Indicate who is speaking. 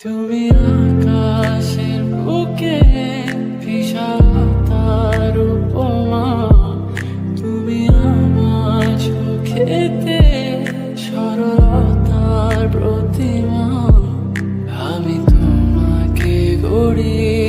Speaker 1: তুমি আকাশের বুকে ভিসা তার উপমা তুমি আমার চোখেতে সরলতার প্রতিমা। আমি তোমাকে গড়িয়ে